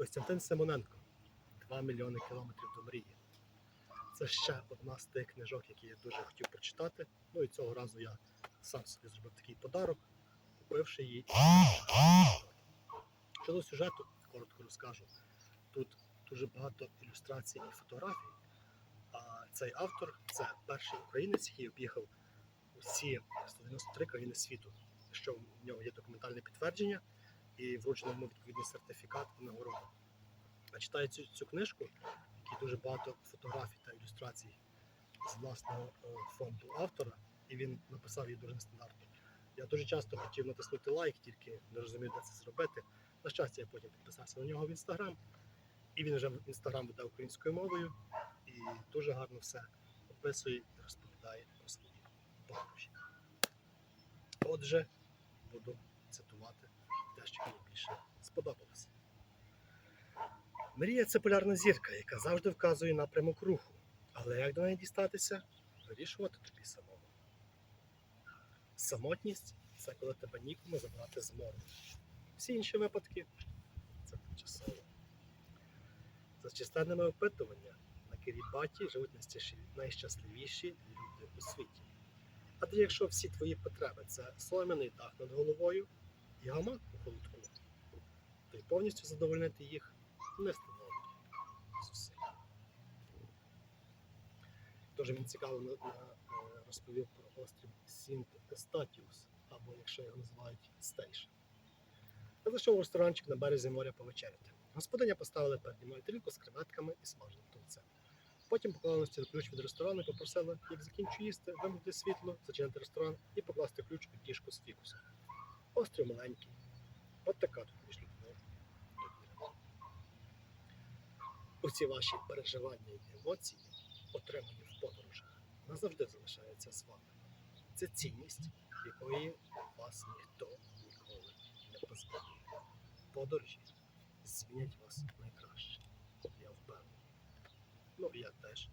Костянтин Симоненко. 2 мільйони кілометрів до мрії. Це ще одна з тих книжок, які я дуже хотів прочитати. Ну і цього разу я сам собі зробив такий подарок, купивши її. Щодо сюжету, коротко розкажу. Тут дуже багато ілюстрацій і фотографій. А цей автор це перший українець, який об'їхав усі 193 країни світу, що в нього є документальне підтвердження і вручено йому відповідний сертифікат і нагороду. А читаю цю, цю книжку, в якій дуже багато фотографій та ілюстрацій з власного е, фонду автора, і він написав її дуже нестандартно. Я дуже часто хотів натиснути лайк, тільки не розумів, де це зробити. На щастя, я потім підписався на нього в інстаграм, і він вже в інстаграм веде українською мовою і дуже гарно все описує і розповідає про свої подорожі. Отже, буду цитувати те, що мені сподобалося. Мрія це полярна зірка, яка завжди вказує напрямок руху. Але як до неї дістатися, вирішувати тобі самому. Самотність це коли тебе нікому забрати з мору. Всі інші випадки це тимчасово. За численними опитуваннями на Кирібаті живуть найщасливіші- люди у світі. Адже якщо всі твої потреби це солом'яний дах над головою і гамак у холодку, то й повністю задовольнити їх не становить зусиль. Тож він цікаво е, розповів про острів Сінт Естатіус, або якщо його називають Стейшн. Я зайшов у ресторанчик на березі моря повечеряти. Господиня поставила переді мною тарілку з креветками і смаженим тунцем. Потім поклала на ключ від ресторану і попросила, як закінчу їсти, вимкнути світло, зачинити ресторан і покласти ключ у діжку з фікусом. Острів маленький. От така тут між людьми. Усі ваші переживання і емоції, отримані в подорожах, назавжди залишаються з вами. Це цінність, якої вас ніхто ніколи не позбавить. Подорожі змінять вас найкраще. Я впевнений. Ну і я теж.